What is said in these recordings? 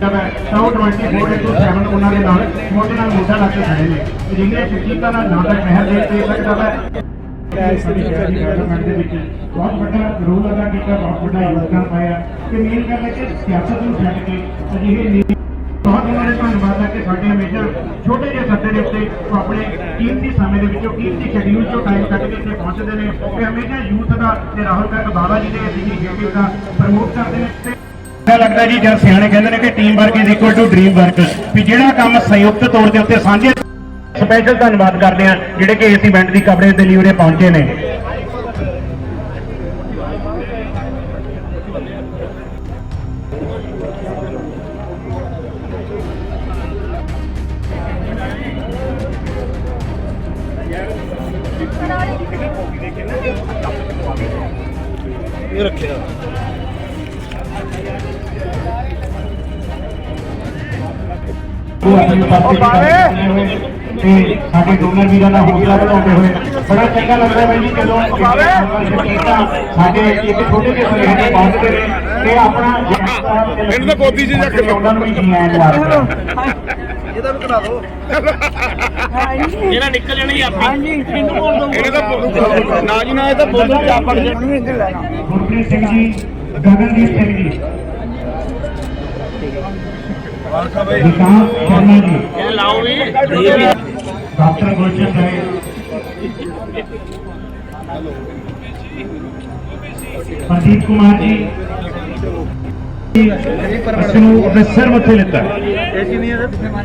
ਜਦ ਤਾਂ ਉਹ 24 into 7 ਉਹਨਾਂ ਦੇ ਨਾਲ ਮੋਢੇ ਨਾਲ ਮੋਢਾ ਲਾ ਕੇ ਖੜੇ ਨੇ। ਜਿਹਨੇ ਸ਼ਖਸੀਅਤਾਂ ਦਾ ਨਾਟਕ ਮਹਿਰ ਦੇ ਦੇ ਸਕਦਾ ਹੈ। ਡਿਵੈਲਪਮੈਂਟ ਦੇ ਵਿੱਚ ਬਹੁਤ ਵੱਡਾ ਰੋਲ ਅਦਾ ਕੀਤਾ, ਬਹੁਤ ਵੱਡਾ ਯੋਗਦਾਨ ਪਾਇਆ। ਕਿ ਮੇਨ ਗੱਲ ਹੈ ਕਿ ਸਿਆਸਤ ਨੂੰ ਛੱਡ ਕੇ ਅਜਿਹੇ ਬਹੁਤ ਉਹਨਾਂ ਦੇ ਧੰਨਵਾਦ ਹੈ ਕਿ ਸਾਡੇ ਹਮੇਸ਼ਾ ਛੋਟੇ ਜਿਹੇ ਸੱਦੇ ਦੇ ਉੱਤੇ ਉਹ ਆਪਣੇ ਕੀਮਤੀ ਸਮੇਂ ਦੇ ਵਿੱਚੋਂ ਕੀਮਤੀ ਸ਼ੈਡਿਊਲ ਚੋਂ ਟਾਈਮ ਕੱਢ ਕੇ ਇੱਥੇ ਪਹੁੰਚਦੇ ਨੇ। ਤੇ ਹਮੇਸ਼ਾ ਯੂਥ ਦਾ ਤੇ ਰਾਹੁਲ ਗਾਂਧੀ ਬਾਬਾ ਜੀ ਦੇ ਇਨੀਸ਼ੀਏਟਿਵ ਦਾ ਪ੍ਰਮੋਟ ਕਰਦੇ ਨੇ। ਤੇ ਲੱਗਦਾ ਜੀ, ਜਦ ਸਿਆਣੇ ਕਹਿੰਦੇ ਨੇ ਕਿ team work is equal to dream work ਵੀ ਜਿਹੜਾ ਕੰਮ ਸੰਯੁਕਤ ਤੌਰ ਦੇ ਉੱਤੇ ਸਾਂਝੇ ਸਪੈਸ਼ਲ ਧੰਨਵਾਦ ਕਰਦੇ ਆ ਜਿਹੜੇ ਕਿ ਇਸ ਇਵੈਂਟ ਦੀ ਕਵਰੇਜ ਦੇ ਲਈ ਉਰੇ ਪਹੁੰਚੇ ਨੇ। ਇਹ ਰੱਖਿਆ। ਉਹ ਆਪਣੀ ਪਾਰਟੀ ਕਰਦੇ ਹੋਏ ਤੇ ਸਾਡੇ ਡੋਨਰ ਵੀਰਾਂ ਦਾ ਹੌਸਲਾ ਵਧਾਉਂਦੇ ਹੋਏ ਬੜਾ ਚੰਗਾ ਲੱਗਦਾ ਹੈ ਜੀ ਜਦੋਂ ਸਾਡੇ ਇੱਕ ਛੋਟੇ ਜਿਹੇ ਸੁਨੇਹੇ ਦੇ ਪਹੁੰਚਦੇ ਨੇ। ਤੇ ਆਪਣਾ ਇਹਨੂੰ ਤਾਂ ਗੋਦੀ 'ਚ ਰੱਖ ਲਓ। ਉਹਨਾਂ ਨੂੰ ਵੀ ਜੀ ਆਇਆਂ ਮੁਬਾਰਕ ਇਹਦਾ ਵੀ ਕਰਾ ਦਿਓ ਜਿਹੜਾ ਨਿਕਲ ਜਾਣੀ ਆਪੀ। ਇਹਨੇ ਤਾਂ ਬੋਲੂ ਨਾ ਜੀ ਨਾ ਇਹ ਤਾਂ ਬੋਲੂ ਚਾਪ ਪੜ ਜਾਣੀ ਗੁਰਪ੍ਰੀਤ ਸਿੰਘ ਜੀ ਗਗਨਦੀਪ ਸਿੰਘ ਜੀ ਵਿਕਾਸ ਸ਼ਰਮਾ ਜੀ ਇਹ ਲਾਓ ਵੀ ਡਾਕਟਰ ਗੁਲਸ਼ਨ ਸਾਹਿਬ ਅਸੀਂ ਨੂੰ ਆਪਣੇ ਸਿਰ ਮੱਥੇ ਲਿੱਤਾ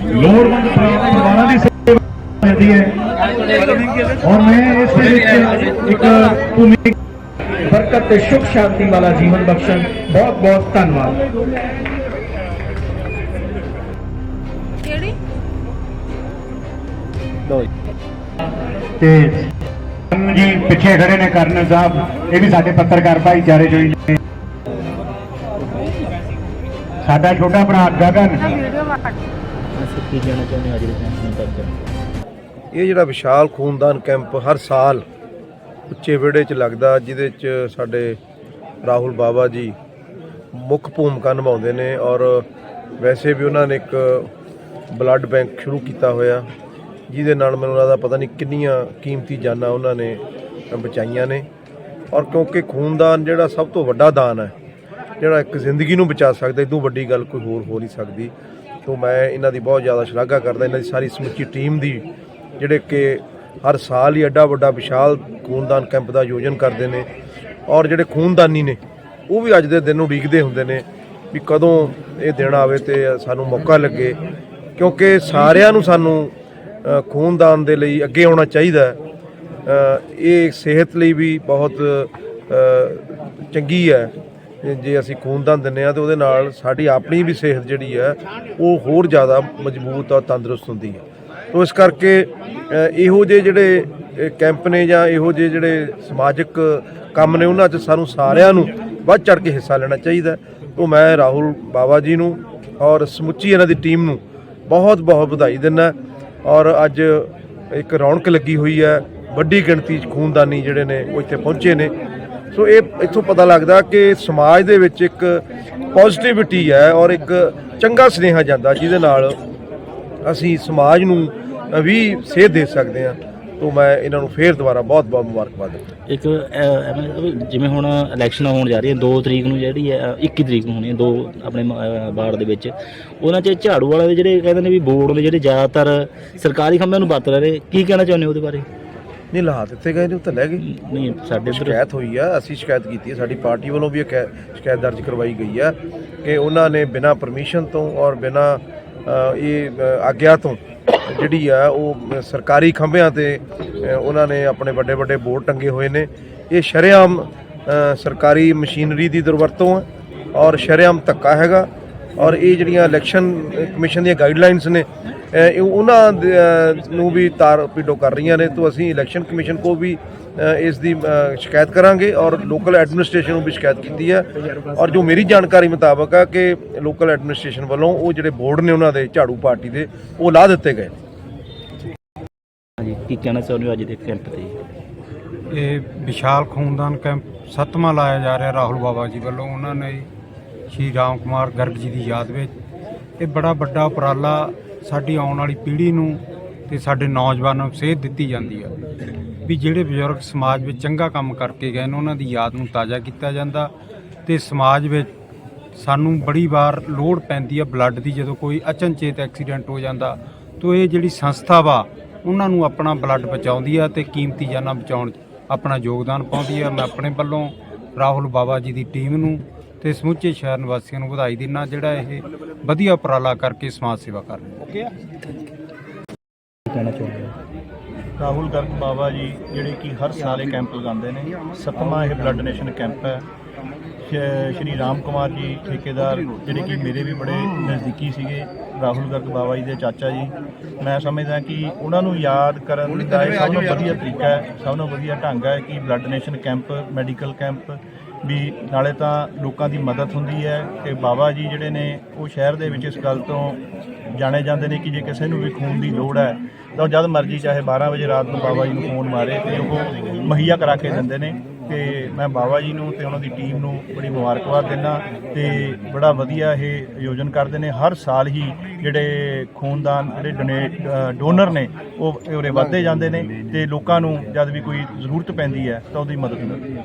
ਲੋੜਵੰਦ ਪਰਿਵਾਰਾਂ ਦੀ ਸੇਵਾ ਕਰਦੀ ਹੈ ਔਰ ਮੈਂ ਇਸ ਦੇ ਵਿੱਚ ਇੱਕ ਭੂਮਿਕਾ ਬਰਕਤ ਤੇ ਸੁਖ ਸ਼ਾਂਤੀ ਵਾਲਾ ਜੀਵਨ ਬਖਸ਼ਣ ਬਹੁਤ ਬਹੁਤ ਧੰਨਵਾਦ ਤੇ ਕਰਨ ਜੀ ਪਿੱਛੇ ਖੜੇ ਨੇ ਕਰਨ ਸਾਹਿਬ ਇਹ ਵੀ ਸਾਡੇ ਪੱਤਰਕਾਰ ਭਾਈਚਾਰੇ ਚੋਂ ਹੀ ਨੇ। ਸਾਡਾ ਛੋਟਾ ਭਰਾ ਗਗਨ। ਕੀ ਕਹਿਣਾ ਚਾਹੁੰਦੇ ਅੱਜ ਦੇ ਟਾਈਮ ਤੱਕ ਇਹ ਜਿਹੜਾ ਵਿਸ਼ਾਲ ਖੂਨਦਾਨ ਕੈਂਪ ਹਰ ਸਾਲ ਉੱਚੇ ਵਿਹੜੇ 'ਚ ਲੱਗਦਾ ਜਿਹਦੇ 'ਚ ਸਾਡੇ ਰਾਹੁਲ ਬਾਬਾ ਜੀ ਮੁੱਖ ਭੂਮਿਕਾ ਨਿਭਾਉਂਦੇ ਨੇ ਔਰ ਵੈਸੇ ਵੀ ਉਹਨਾਂ ਨੇ ਇੱਕ ਬਲੱਡ ਬੈਂਕ ਸ਼ੁਰੂ ਕੀਤਾ ਹੋਇਆ। ਜਿਹਦੇ ਨਾਲ ਮੈਨੂੰ ਲੱਗਦਾ ਪਤਾ ਨਹੀਂ ਕਿੰਨੀਆਂ ਕੀਮਤੀ ਜਾਨਾਂ ਉਹਨਾਂ ਨੇ ਬਚਾਈਆਂ ਨੇ। ਔਰ ਕਿਉਂਕਿ ਖੂਨਦਾਨ ਜਿਹੜਾ ਸਭ ਤੋਂ ਵੱਡਾ ਦਾਨ ਹੈ, ਜਿਹੜਾ ਇੱਕ ਜ਼ਿੰਦਗੀ ਨੂੰ ਬਚਾ ਸਕਦਾ, ਇਦੋਂ ਵੱਡੀ ਗੱਲ ਕੋਈ ਹੋਰ ਹੋ ਨਹੀਂ ਸਕਦੀ। ਤੋਂ ਮੈਂ ਇਹਨਾਂ ਦੀ ਬਹੁਤ ਜ਼ਿਆਦਾ ਸ਼ਲਾਘਾ ਕਰਦਾ, ਇਹਨਾਂ ਦੀ ਸਾਰੀ ਸਮੁੱਚੀ ਟੀਮ ਦੀ, ਜਿਹੜੇ ਕਿ ਹਰ ਸਾਲ ਹੀ ਐਡਾ ਵੱਡਾ ਵਿਸ਼ਾਲ ਖੂਨਦਾਨ ਕੈਂਪ ਦਾ ਆਯੋਜਨ ਕਰਦੇ ਨੇ। ਔਰ ਜਿਹੜੇ ਖੂਨਦਾਨੀ ਨੇ, ਉਹ ਵੀ ਅੱਜ ਦੇ ਦਿਨ ਨੂੰ ਉਡੀਕਦੇ ਹੁੰਦੇ ਨੇ ਵੀ ਕਦੋਂ ਇਹ ਦਿਨ ਆਵੇ ਤੇ ਸਾਨੂੰ ਮੌਕਾ ਲੱਗੇ। ਕਿਉਂਕਿ ਸਾਰਿਆਂ ਨੂੰ ਸਾਨੂੰ ਖੂਨਦਾਨ ਦੇ ਲਈ ਅੱਗੇ ਆਉਣਾ ਚਾਹੀਦਾ ਇਹ ਸਿਹਤ ਲਈ ਵੀ ਬਹੁਤ ਚੰਗੀ ਹੈ। ਜੇ ਅਸੀਂ ਖੂਨਦਾਨ ਦਿੰਦੇ ਆ ਤੇ ਉਹਦੇ ਨਾਲ ਸਾਡੀ ਆਪਣੀ ਵੀ ਸਿਹਤ ਜਿਹੜੀ ਹੈ, ਉਹ ਹੋਰ ਜ਼ਿਆਦਾ ਮਜ਼ਬੂਤ ਔਰ ਤੰਦਰੁਸਤ ਹੁੰਦੀ ਹੈ। ਤੋ ਇਸ ਕਰਕੇ ਇਹੋ ਜਿਹੇ ਜਿਹੜੇ ਕੈਂਪ ਨੇ ਜਾਂ ਇਹੋ ਜਿਹੇ ਜਿਹੜੇ ਸਮਾਜਿਕ ਕੰਮ ਨੇ, ਉਹਨਾਂ 'ਚ ਸਾਨੂੰ ਸਾਰਿਆਂ ਨੂੰ ਵੱਧ ਚੜ ਕੇ ਹਿੱਸਾ ਲੈਣਾ ਚਾਹੀਦਾ ਹੈ। ਮੈਂ ਰਾਹੁਲ ਬਾਵਾ ਜੀ ਨੂੰ ਔਰ ਸਮੁੱਚੀ ਇਹਨਾਂ ਦੀ ਟੀਮ ਨੂੰ ਬਹੁਤ ਬਹੁਤ ਵਧਾਈ ਦਿੰਦਾ ਔਰ ਅੱਜ ਇੱਕ ਰੌਣਕ ਲੱਗੀ ਹੋਈ ਹੈ। ਵੱਡੀ ਗਿਣਤੀ 'ਚ ਖੂਨਦਾਨੀ ਜਿਹੜੇ ਨੇ ਉਹ ਇੱਥੇ ਪਹੁੰਚੇ ਨੇ। ਸੋ ਇਹ ਇੱਥੋਂ ਪਤਾ ਲੱਗਦਾ ਕਿ ਸਮਾਜ ਦੇ ਵਿੱਚ ਇੱਕ ਪੋਜ਼ਿਟਿਵਿਟੀ ਹੈ ਔਰ ਇੱਕ ਚੰਗਾ ਸੁਨੇਹਾ ਜਾਂਦਾ ਜਿਹਦੇ ਨਾਲ ਅਸੀਂ ਸਮਾਜ ਨੂੰ ਵੀ ਸੇਧ ਦੇ ਸਕਦੇ ਹਾਂ। ਤੋਂ ਮੈਂ ਇਹਨਾਂ ਨੂੰ ਫੇਰ ਦੁਬਾਰਾ ਬਹੁਤ ਬਹੁਤ ਮੁਬਾਰਕਬਾਦ ਦਿੰਦਾ ਇੱਕ ਐਵੇਂ ਜਿਵੇਂ ਹੁਣ ਇਲੈਕਸ਼ਨ ਹੋਣ ਜਾ ਰਹੀ ਹੈ 2 ਤਰੀਕ ਨੂੰ ਜਿਹੜੀ ਹੈ ਅਹ, 21 ਤਰੀਕ ਨੂੰ ਹੋਣੀ ਹੈ ਦੋ ਆਪਣੇ ਵਾਰਡ ਦੇ ਵਿੱਚ। ਉਹਨਾਂ 'ਚ ਝਾੜੂ ਵਾਲੇ ਦੇ ਜਿਹੜੇ ਕਹਿੰਦੇ ਨੇ ਵੀ ਬੋਰਡ ਦੇ ਜਿਹੜੇ ਜ਼ਿਆਦਾਤਰ ਸਰਕਾਰੀ ਖੰਭਿਆਂ ਨੂੰ ਵਰਤ ਰਹੇ ਕਿ ਕਹਿਣਾ ਚਾਹੁੰਦੇ ਹੋ ਉਹਦੇ ਬਾਰੇ? ਨਹੀਂ ਲਾ ਦਿੱਤੇ ਗਏ ਨੇ ਉਹ ਤਾਂ ਲੈ ਗਏ। ਨਹੀਂ ਸਾਡੇ ਇੱਧਰ ਸ਼ਿਕਾਇਤ ਹੋਈ ਆ ਅਸੀਂ ਸ਼ਿਕਾਇਤ ਕੀਤੀ ਹੈ ਸਾਡੀ ਪਾਰਟੀ ਵੱਲੋਂ ਵੀ ਇਹ ਕੈ- ਸ਼ਿਕਾਇਤ ਦਰਜ ਕਰਵਾਈ ਗਈ ਆ ਕਿ ਉਹਨਾਂ ਨੇ ਬਿਨਾਂ ਪਰਮਿਸ਼ਨ ਤੋਂ ਔਰ ਬਿਨਾਂ ਇਹ ਆਗਿਆ ਤੋਂ ਜਿਹੜੀ ਆ, ਉਹ ਸਰਕਾਰੀ ਖੰਭਿਆਂ ਤੇ ਉਹਨਾਂ ਨੇ ਆਪਣੇ ਵੱਡੇ ਵੱਡੇ ਬੋਰਡ ਟੰਗੇ ਹੋਏ ਨੇ। ਇਹ ਸ਼ਰੇਆਮ ਸਰਕਾਰੀ ਮਸ਼ੀਨਰੀ ਦੀ ਦੁਰਵਰਤੋਂ ਹੈ ਔਰ ਸ਼ਰੇਆਮ ਧੱਕਾ ਹੈਗਾ। ਔਰ ਇਹ ਜਿਹੜੀਆਂ ਇਲੈਕਸ਼ਨ ਕਮਿਸ਼ਨ ਦੀਆਂ ਗਾਈਡਲਾਈਨਸ ਨੇ ਇਹ ਉਹਨਾਂ ਨੂੰ ਵੀ ਤਾਰ ਪੀਡੋ ਕਰ ਰਹੀਆਂ ਨੇ। ਤੋਂ ਅਸੀਂ ਇਲੈਕਸ਼ਨ ਕਮਿਸ਼ਨ ਕੋ ਵੀ ਇਸ ਦੀ ਸ਼ਿਕਾਇਤ ਕਰਾਂਗੇ ਔਰ ਲੋਕਲ ਐਡਮਿਨਿਸਟ੍ਰੇਸ਼ਨ ਨੂੰ ਵੀ ਸ਼ਿਕਾਇਤ ਕੀਤੀ ਹੈ। ਔਰ ਜੋ ਮੇਰੀ ਜਾਣਕਾਰੀ ਮੁਤਾਬਕ ਹੈ ਕਿ ਲੋਕਲ ਐਡਮਿਨਿਸਟ੍ਰੇਸ਼ਨ ਵੱਲੋਂ ਉਹ ਜਿਹੜੇ ਬੋਰਡ ਨੇ ਉਹਨਾਂ ਦੇ ਝਾੜੂ ਪਾਰਟੀ ਦੇ ਉਹ ਲਾ ਦਿੱਤੇ ਗਏ। ਹਾਂਜੀ ਕੀ ਕਹਿਣਾ ਚਾਹੁੰਦੇ ਹੋ ਅੱਜ ਦੇ ਕੈਂਪ ਤੇ? ਇਹ ਵਿਸ਼ਾਲ ਖੂਨਦਾਨ ਕੈਂਪ ਸੱਤਵਾਂ ਲਾਇਆ ਜਾ ਰਿਹਾ ਰਾਹੁਲ ਬਾਬਾ ਜੀ ਵੱਲੋਂ। ਉਹਨਾਂ ਨੇ ਸ਼੍ਰੀ ਰਾਮ ਕੁਮਾਰ ਗਰਗ ਜੀ ਦੀ ਯਾਦ ਵਿੱਚ। ਇਹ ਬੜਾ ਵੱਡਾ ਉਪਰਾਲਾ ਸਾਡੀ ਆਉਣ ਵਾਲੀ ਪੀੜ੍ਹੀ ਨੂੰ ਤੇ ਸਾਡੇ ਨੌਜਵਾਨਾਂ ਨੂੰ ਸੇਧ ਦਿੱਤੀ ਜਾਂਦੀ ਆ ਵੀ ਜਿਹੜੇ ਬਜ਼ੁਰਗ ਸਮਾਜ ਵਿੱਚ ਚੰਗਾ ਕੰਮ ਕਰਕੇ ਗਏ ਨੇ, ਉਹਨਾਂ ਦੀ ਯਾਦ ਨੂੰ ਤਾਜ਼ਾ ਕੀਤਾ ਜਾਂਦਾ ਤੇ ਸਮਾਜ ਵਿੱਚ ਸਾਨੂੰ ਬੜੀ ਵਾਰ ਲੋੜ ਪੈਂਦੀ ਆ ਬਲੱਡ ਦੀ, ਜਦੋਂ ਕੋਈ ਅਚਨਚੇਤ ਐਕਸੀਡੈਂਟ ਹੋ ਜਾਂਦਾ, ਤਾਂ ਇਹ ਜਿਹੜੀ ਸੰਸਥਾ ਵਾ, ਉਹਨਾਂ ਨੂੰ ਆਪਣਾ ਬਲੱਡ ਬਚਾਉਂਦੀ ਆ ਤੇ ਕੀਮਤੀ ਜਾਨਾਂ ਬਚਾਉਣ 'ਚ ਆਪਣਾ ਯੋਗਦਾਨ ਪਾਉਂਦੀ ਆ। ਮੈਂ ਆਪਣੇ ਵੱਲੋਂ ਰਾਹੁਲ ਬਾਬਾ ਜੀ ਦੀ ਟੀਮ ਨੂੰ ਤੇ ਸਮੁੱਚੇ ਸ਼ਹਿਰ ਨਿਵਾਸੀਆਂ ਨੂੰ ਵਧਾਈ ਦਿੰਦਾ ਜਿਹੜਾ ਇਹ ਵਧੀਆ ਉਪਰਾਲਾ ਕਰਕੇ ਸਮਾਜ ਸੇਵਾ ਕਰ ਰਹੇ। ਨੇ ਕਹਿਣਾ ਚਾਹੁੰਦੇ ਹੋ? ਰਾਹੁਲ ਗਰਗ ਬਾਬਾ ਜੀ ਜਿਹੜੇ ਕਿ ਹਰ ਸਾਲ ਇਹ ਕੈਂਪ ਲਗਾਉਂਦੇ ਨੇ ਸੱਤਵਾਂ ਇਹ ਬਲੱਡ ਡੋਨੇਸ਼ਨ ਕੈਂਪ ਹੈ। ਸ਼੍ਰੀ ਰਾਮ ਕੁਮਾਰ ਜੀ ਠੇਕੇਦਾਰ ਜਿਹੜੇ ਕਿ ਮੇਰੇ ਵੀ ਬੜੇ ਨਜ਼ਦੀਕੀ ਸੀਗੇ ਰਾਹੁਲ ਗਰਗ ਬਾਬਾ ਜੀ ਦੇ ਚਾਚਾ ਜੀ। ਮੈਂ ਸਮਝਦਾ ਕਿ ਉਹਨਾਂ ਨੂੰ ਯਾਦ ਕਰਨ ਦਾ ਇਹ ਸਭ ਤੋਂ ਵਧੀਆ ਤਰੀਕਾ ਹੈ ਸਭ ਤੋਂ ਵਧੀਆ ਢੰਗ ਹੈ ਕਿ blood donation camp medical camp ਵੀ ਨਾਲੇ ਤਾਂ ਲੋਕਾਂ ਦੀ ਮਦਦ ਹੁੰਦੀ ਹੈ ਤੇ ਬਾਬਾ ਜੀ ਜਿਹੜੇ ਨੇ ਉਹ ਸ਼ਹਿਰ ਦੇ ਵਿੱਚ ਇਸ ਗੱਲ ਤੋਂ ਜਾਣੇ ਜਾਂਦੇ ਨੇ ਕਿ ਜੇ ਕਿਸੇ ਨੂੰ ਵੀ ਖੂਨ ਦੀ ਲੋੜ ਹੈ, ਤਾਂ ਉਹ ਜਦ ਮਰਜ਼ੀ ਚਾਹੇ 12 ਵਜੇ ਰਾਤ ਨੂੰ ਬਾਬਾ ਜੀ ਨੂੰ ਫੋਨ ਮਾਰੇ ਤੇ ਉਹ ਮੁਹੱਈਆ ਕਰਾ ਕੇ ਦਿੰਦੇ ਨੇ ਤੇ ਮੈਂ ਬਾਬਾ ਜੀ ਨੂੰ ਤੇ ਉਹਨਾਂ ਦੀ ਟੀਮ ਨੂੰ ਬੜੀ ਮੁਬਾਰਕਬਾਦ ਦਿੰਦਾ ਤੇ ਬੜਾ ਵਧੀਆ ਇਹ ਆਯੋਜਨ ਕਰਦੇ ਨੇ। ਹਰ ਸਾਲ ਹੀ ਜਿਹੜੇ ਖੂਨਦਾਨ, ਜਿਹੜੇ ਡੋਨੇਟ ਡੋਨਰ ਨੇ, ਉਹ ਉਰੇ ਵੱਧਦੇ ਜਾਂਦੇ ਨੇ ਤੇ ਲੋਕਾਂ ਨੂੰ ਜਦ ਵੀ ਕੋਈ ਜ਼ਰੂਰਤ ਪੈਂਦੀ ਹੈ ਤਾਂ ਉਹਦੀ ਮਦਦ ਮਿਲਦੀ ਹੈ।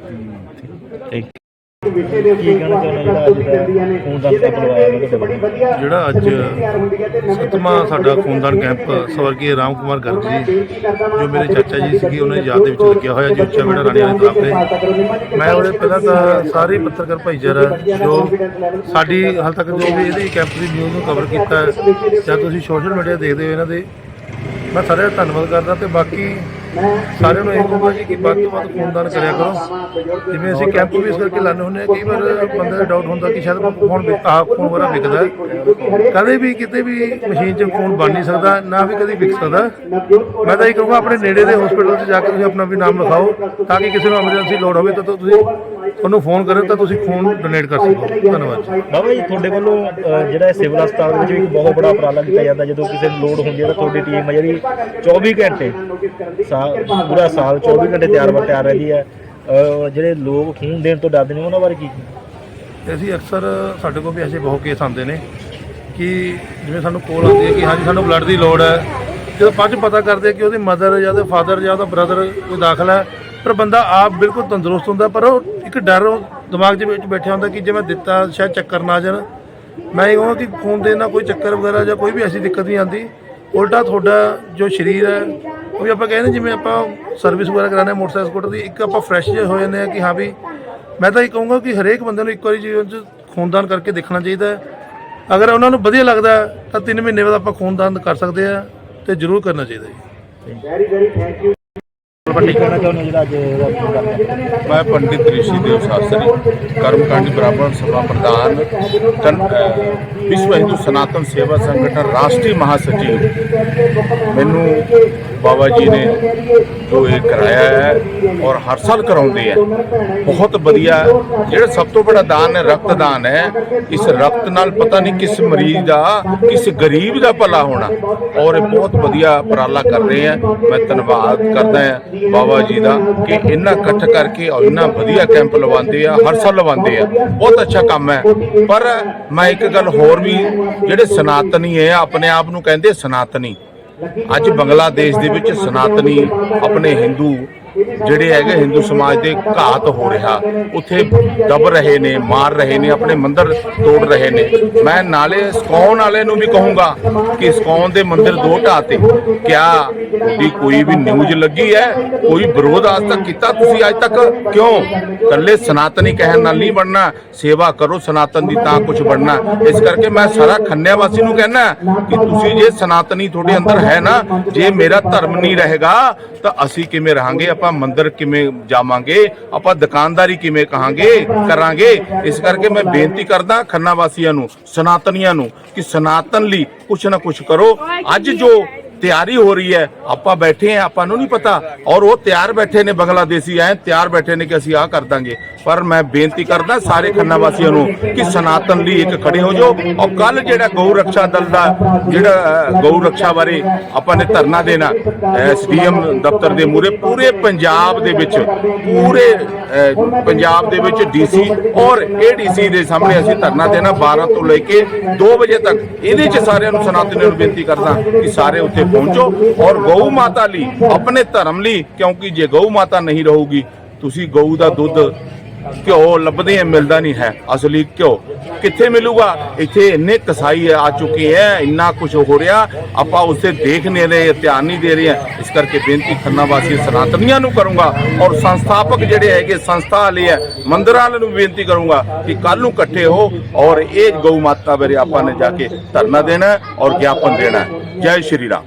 ਵਿਸ਼ੇ ਦੇ ਉੱਤੇ ਜਿਹੜਾ ਅੱਜ? ਵਧੀਆ ਜਿਹੜਾ ਸੱਤਵਾਂ ਸਾਡਾ ਖੂਨਦਾਨ ਕੈਂਪ ਸਵਰਗੀ ਰਾਮ ਕੁਮਾਰ ਗਰਗ ਜੀ ਜੋ ਮੇਰੇ ਚਾਚਾ ਜੀ ਸੀਗੇ ਉਹਨਾਂ ਦੀ ਯਾਦ ਦੇ ਵਿੱਚ ਲੱਗਿਆ ਹੋਇਆ ਜੀ ਉੱਚਾ ਬੇੜਾ ਰਾਣੀਆਂ ਦੇ ਤੇ ਮੈਂ ਉਹਦੇ ਪਹਿਲਾਂ ਤਾਂ ਸਾਰੇ ਪੱਤਰਕਾਰ ਭਾਈਚਾਰਾ ਜੋ ਸਾਡੀ ਹਾਲ ਤੱਕ ਜੋ ਵੀ ਇਹਦੇ ਕੈਂਪ ਦੀ ਨਿਊਜ਼ ਨੂੰ ਕਵਰ ਕੀਤਾ ਹੈ, ਜਾਂ ਤੁਸੀਂ ਸੋਸ਼ਲ ਮੀਡੀਆ ਦੇਖਦੇ ਹੋ ਇਹਨਾਂ ਦੇ ਮੈਂ ਸਾਰਿਆਂ ਦਾ ਧੰਨਵਾਦ ਕਰਦਾ ਤੇ ਬਾਕੀ ਸਾਰਿਆਂ ਨੂੰ ਇਹ ਕਹੂੰਗਾ ਜੀ ਕਿ ਵੱਧ ਤੋਂ ਵੱਧ ਖੂਨਦਾਨ ਕਰਿਆ ਕਰੋ। ਜਿਵੇਂ ਅਸੀਂ ਕੈਂਪ ਵੀ ਇਸ ਕਰਕੇ ਲਾਉਂਦੇ ਹੁੰਦੇ ਹਾਂ ਕਈ ਵਾਰ ਬੰਦੇ ਦਾ ਡਾਊਟ ਹੁੰਦਾ ਕਿ ਸ਼ਾਇਦ ਖੂਨ ਵਿਕ- ਆਹ ਖੂਨ ਵਗੈਰਾ ਵਿਕਦਾ ਕਦੇ ਵੀ ਕਿਤੇ ਵੀ ਮਸ਼ੀਨ 'ਚ ਖੂਨ ਬਣ ਨਹੀਂ ਸਕਦਾ, ਨਾ ਵੀ ਕਦੇ ਵਿਕ ਸਕਦਾ। ਮੈਂ ਤਾਂ ਇਹ ਕਹੂੰਗਾ, ਆਪਣੇ ਨੇੜੇ ਦੇ ਹਸਪੀਟਲ 'ਚ ਜਾ ਕੇ ਤੁਸੀਂ ਆਪਣਾ ਵੀ ਨਾਮ ਲਿਖਾਓ, ਤਾਂ ਕਿ ਕਿਸੇ ਨੂੰ ਐਮਰਜੈਂਸੀ ਲੋੜ ਹੋਵੇ ਤਾਂ ਤੁਸੀਂ ਤੁਹਾਨੂੰ ਫੋਨ ਕਰੇ ਤਾਂ ਤੁਸੀਂ ਖੂਨ ਡੋਨੇਟ ਕਰ ਸਕੋ ਧੰਨਵਾਦ ਜੀ। ਬਾਬਾ ਜੀ ਤੁਹਾਡੇ ਵੱਲੋਂ ਜਿਹੜਾ ਇਹ ਸਿਵਲ ਹਸਪਤਾਲ ਦੇ ਵਿੱਚ ਵੀ ਇੱਕ ਬਹੁਤ ਬੜਾ ਉਪਰਾਲਾ ਕੀਤਾ ਜਾਂਦਾ ਜਦੋਂ ਕਿਸੇ ਨੂੰ ਲੋੜ ਹੁੰਦੀ ਹੈ ਤਾਂ ਤੁਹਾਡੀ ਟੀਮ ਹੈ ਜਿਹੜੀ 24 ਘੰਟੇ ਸਾਲ ਪੂਰਾ ਸਾਲ 24 ਘੰਟੇ ਤਿਆਰ ਬਰ ਤਿਆਰ ਰਹਿੰਦੀ ਹੈ। ਜਿਹੜੇ ਲੋਕ ਖੂਨ ਦੇਣ ਤੋਂ ਡਰਦੇ ਨੇ ਉਹਨਾਂ ਬਾਰੇ ਕੀ ਤੇ ਅਸੀਂ ਅਕਸਰ ਸਾਡੇ ਕੋਲ ਵੀ ਐਸੇ ਬਹੁਤ ਕੇਸ ਆਉਂਦੇ ਨੇ ਕਿ ਜਿਵੇਂ ਸਾਨੂੰ ਕੋਲ ਆਉਂਦੀ ਹੈ ਕਿ ਹਾਂਜੀ ਸਾਨੂੰ ਬਲੱਡ ਦੀ ਲੋੜ ਹੈ। ਜਦੋਂ 'ਚ ਪਤਾ ਕਰਦੇ ਕਿ ਉਹਦੀ ਮਦਰ ਜਾਂ ਉਹਦੇ ਫਾਦਰ ਜਾਂ ਉਹਦਾ ਬ੍ਰਦਰ ਕੋਈ ਦਾਖਲ ਹੈ ਪਰ ਬੰਦਾ ਆਪ ਬਿਲਕੁਲ ਤੰਦਰੁਸਤ ਹੁੰਦਾ ਪਰ ਉਹ ਇੱਕ ਡਰ ਉਹ ਦਿਮਾਗ ਦੇ ਵਿੱਚ ਬੈਠਿਆ ਹੁੰਦਾ ਕਿ ਜੇ ਮੈਂ ਦਿੱਤਾ ਸ਼ਾਇਦ ਚੱਕਰ ਨਾ ਆ ਜਾਣ। ਮੈਂ ਇਹ ਕਹਾਂਗਾ ਕਿ ਖੂਨ ਦੇ ਨਾਲ ਕੋਈ ਚੱਕਰ ਵਗੈਰਾ ਜਾਂ ਕੋਈ ਵੀ ਐਸੀ ਦਿੱਕਤ ਨਹੀਂ ਆਉਂਦੀ। ਉਲਟਾ ਤੁਹਾਡਾ ਜੋ ਸਰੀਰ ਹੈ, ਉਹ ਵੀ ਆਪਾਂ ਕਹਿੰਦੇ ਜਿਵੇਂ ਆਪਾਂ ਸਰਵਿਸ ਵਗੈਰਾ ਕਰਾਉਂਦੇ ਹਾਂ, ਮੋਟਰਸਾਈਕਲ, ਸਕੂਟਰ ਦੀ, ਇੱਕ ਆਪਾਂ ਫਰੈਸ਼ ਜਿਹੇ ਹੋ ਜਾਂਦੇ ਆ ਕਿ ਹਾਂ ਵੀ ਮੈਂ ਤਾਂ ਇਹ ਕਹੂੰਗਾ ਕਿ ਹਰੇਕ ਬੰਦੇ ਨੂੰ ਇੱਕ ਵਾਰੀ ਜੀਵਨ 'ਚ ਖੂਨਦਾਨ ਕਰਕੇ ਦੇਖਣਾ ਚਾਹੀਦਾ ਅਗਰ ਉਹਨਾਂ ਨੂੰ ਵਧੀਆ ਲੱਗਦਾ ਤਾਂ 3 ਮਹੀਨੇ ਬਾਅਦ ਆਪਾਂ ਖੂਨਦਾਨ ਕਰ ਸਕਦੇ ਆ ਤੇ ਜ਼ਰੂਰ ਕਰਨਾ ਚਾਹੀਦਾ ਜੀ। ਵੱਡੀ ਕਹਿਣਾ ਚਾਹੁੰਦੇ ਜਿਹੜਾ ਅੱਜ ਮੈਂ ਪੰਡਿਤ ਰਿਸ਼ੀ ਦੇਵ ਸ਼ਾਸਤਰੀ, ਕਰਮਕਾਂਡ ਬ੍ਰਾਹਮਣ ਸਭਾ ਪ੍ਰਧਾਨ ਵਿਸ਼ਵ ਹਿੰਦੂ ਸਨਾਤਨ ਸੇਵਾ ਸੰਗਠਨ ਰਾਸ਼ਟਰੀ ਮਹਾਸਚਿਵ। ਮੈਨੂੰ ਬਾਬਾ ਜੀ ਨੇ ਜੋ ਇਹ ਕਰਾਇਆ ਹੈ ਔਰ ਹਰ ਸਾਲ ਕਰਾਉਂਦੇ ਹੈ, ਬਹੁਤ ਵਧੀਆ, ਜਿਹੜਾ ਸਭ ਤੋਂ ਵੱਡਾ ਦਾਨ ਹੈ, ਰਕਤਦਾਨ ਹੈ, ਇਸ ਰਕਤ ਨਾਲ ਪਤਾ ਨਹੀਂ ਕਿਸ ਮਰੀਜ਼ ਦਾ, ਕਿਸ ਗਰੀਬ ਦਾ ਭਲਾ ਹੋਣਾ। ਔਰ ਇਹ ਬਹੁਤ ਵਧੀਆ ਉਪਰਾਲਾ ਕਰ ਰਹੇ ਹੈ। ਮੈਂ ਧੰਨਵਾਦ ਕਰਦਾ ਹਾਂ। ਬਾਬਾ ਜੀ ਦਾ ਕਿ ਇੰਨਾ ਇਕੱਠ ਕਰਕੇ ਔਰ ਇੰਨਾ ਵਧੀਆ ਕੈਂਪ ਲਵਾਉਂਦੇ ਆ, ਹਰ ਸਾਲ ਲਵਾਉਂਦੇ ਆ। ਬਹੁਤ ਅੱਛਾ ਕੰਮ ਹੈ। ਪਰ ਮੈਂ ਇੱਕ ਗੱਲ ਹੋਰ ਵੀ, ਜਿਹੜੇ ਸਨਾਤਨੀ ਹੈ, ਆਪਣੇ ਆਪ ਨੂੰ ਕਹਿੰਦੇ ਸਨਾਤਨੀ। ਅੱਜ ਬੰਗਲਾਦੇਸ਼ ਦੇ ਵਿੱਚ ਸਨਾਤਨੀ, ਆਪਣੇ ਹਿੰਦੂ ਜਿਹੜੇ ਹੈਗੇ ਹਿੰਦੂ ਸਮਾਜ ਦੇ ਘਾਤ ਹੋ ਰਿਹਾ, ਉੱਥੇ ਦਬ ਰਹੇ ਨੇ, ਮਾਰ ਰਹੇ ਨੇ, ਆਪਣੇ ਮੰਦਰ ਤੋੜ ਰਹੇ ਨੇ। ਮੈਂ ਨਾਲੇ ਸਕੌਨ ਵਾਲੇ ਨੂੰ ਵੀ ਕਹੂੰਗਾ ਕਿ ਸਕੌਨ ਦੇ ਮੰਦਿਰ ਦੋ ਢਾਤੇ ਕਿਆ ਤੁਹਾਡੀ ਕੋਈ ਵੀ ਨਿਊਜ਼ ਲੱਗੀ ਹੈ? ਕੋਈ ਵਿਰੋਧ ਅੱਜ ਤੱਕ ਕੀਤਾ ਤੁਸੀਂ ਅੱਜ ਤੱਕ? ਕਿਉਂ? ਕੱਲੇ ਸਨਾਤਨੀ ਕਹਿਣ ਨਾਲ ਨਹੀਂ ਬਣਨਾ। ਸੇਵਾ ਕਰੋ ਸਨਾਤਨ ਦੀ ਤਾਂ ਕੁਝ ਬਣਨਾ। ਇਸ ਕਰਕੇ ਮੈਂ ਸਾਰਾ ਖੰਨਿਆ ਵਾਸੀ ਨੂੰ ਕਹਿਣਾ ਕਿ ਤੁਸੀਂ ਜੇ ਸਨਾਤਨੀ ਤੁਹਾਡੇ ਅੰਦਰ ਹੈ ਨਾ, ਜੇ ਮੇਰਾ ਧਰਮ ਨਹੀਂ ਰਹੇਗਾ, ਤਾਂ ਅਸੀਂ ਕਿਵੇਂ ਰਹਾਂਗੇ? ਆਪਾਂ ਮੰਦਿਰ ਕਿਵੇਂ ਜਾਵਾਂਗੇ, ਆਪਾਂ ਦੁਕਾਨਦਾਰੀ ਕਿਵੇਂ ਕਹਾਂਗੇ, ਕਰਾਂਗੇ। ਇਸ ਕਰਕੇ ਮੈਂ ਬੇਨਤੀ ਕਰਦਾ ਖੰਨਾ ਵਾਸੀਆਂ ਨੂੰ, ਸਨਾਤਨੀਆਂ ਨੂੰ, ਕਿ ਸਨਾਤਨ ਲਈ ਕੁਛ ਨਾ ਕੁਛ ਕਰੋ। ਅੱਜ ਜੋ ਤਿਆਰੀ ਹੋ ਰਹੀ ਹੈ। ਆਪਾਂ ਬੈਠੇ ਆ ਆਪਾਂ ਨੂੰ ਨਹੀਂ ਪਤਾ। ਔਰ ਉਹ ਤਿਆਰ ਬੈਠੇ ਨੇ ਬੰਗਲਾਦੇਸ਼ੀ ਆਏ ਤਿਆਰ ਬੈਠੇ ਨੇ ਕਿ ਅਸੀਂ ਆਹ ਕਰ ਦਾਂਗੇ। ਪਰ ਮੈਂ ਬੇਨਤੀ ਕਰਦਾ ਸਾਰੇ ਖੰਨਾ ਵਾਸੀਆਂ ਨੂੰ ਕਿ ਸਨਾਤਨ ਲਈ ਇੱਕ ਖੜੇ ਹੋ ਜਾਓ। ਔਰ ਕੱਲ ਜਿਹੜਾ ਗਊ ਰੱਖਿਆ ਦਲ ਦਾ, ਜਿਹੜਾ ਗਊ ਰੱਖਿਆ ਬਾਰੇ ਆਪਾਂ ਨੇ ਧਰਨਾ ਦੇਣਾ ਐਸਡੀਐਮ ਦਫ਼ਤਰ ਦੇ ਮੂਰੇ ਪੂਰੇ ਪੰਜਾਬ ਦੇ ਵਿੱਚ, ਪੂਰੇ ਪੰਜਾਬ ਦੇ ਵਿੱਚ ਡੀਸੀ ਔਰ ਏਡੀਸੀ ਦੇ ਸਾਹਮਣੇ ਅਸੀਂ ਧਰਨਾ ਦੇਣਾ 12 ਤੋਂ ਲੈ ਕੇ 2 ਵਜੇ ਤੱਕ। ਇਹਦੇ 'ਚ ਸਾਰਿਆਂ ਨੂੰ ਸਨਾਤਨੀਆਂ ਨੂੰ ਬੇਨਤੀ ਕਰਦਾ ਕਿ ਸਾਰੇ ਉੱਥੇ ਪਹੁੰਚੋ ਔਰ ਗਊ ਮਾਤਾ ਲਈ, ਆਪਣੇ ਧਰਮ ਲਈ, ਕਿਉਂਕਿ ਜੇ ਗਊ ਮਾਤਾ ਨਹੀਂ ਰਹੂਗੀ, ਤੁਸੀਂ ਗਊ ਦਾ ਦੁੱਧ ਘਿਓ ਲੱਭਦੇ ਆ, ਮਿਲਦਾ ਨਹੀਂ ਹੈ। ਅਸਲੀ ਘਿਓ ਕਿੱਥੇ ਮਿਲੂਗਾ? ਇੱਥੇ ਇੰਨੇ ਕਸਾਈ ਆ ਚੁੱਕੇ ਐ, ਇੰਨਾ ਕੁਝ ਹੋ ਰਿਹਾ। ਆਪਾਂ ਉਸੇ ਦੇਖ ਨਹੀਂ ਰਹੇ ਧਿਆਨ ਨਹੀਂ ਦੇ ਰਹੇ ਇਸ ਕਰਕੇ ਬੇਨਤੀ ਖੰਨਾ ਵਾਸੀ ਸਨਾਤਨੀਆਂ ਨੂੰ ਕਰੂੰਗਾ ਔਰ ਸੰਸਥਾਪਕ ਜਿਹੜੇ ਹੈਗੇ ਸੰਸਥਾ ਵਾਲੇ ਹੈ ਮੰਦਰਾਂ ਵਾਲੇ ਨੂੰ ਬੇਨਤੀ ਕਰੂੰਗਾ ਕਿ ਕੱਲ ਨੂੰ ਇਕੱਠੇ ਹੋ ਔਰ ਇਹ ਗਊ ਮਾਤਾ ਬਾਰੇ ਆਪਾਂ ਨੇ ਜਾ ਕੇ ਧਰਨਾ ਦੇਣਾ ਔਰ ਗਿਆਪਨ ਦੇਣਾ। ਹੈ। ਜੈ ਸ਼੍ਰੀ ਰਾਮ।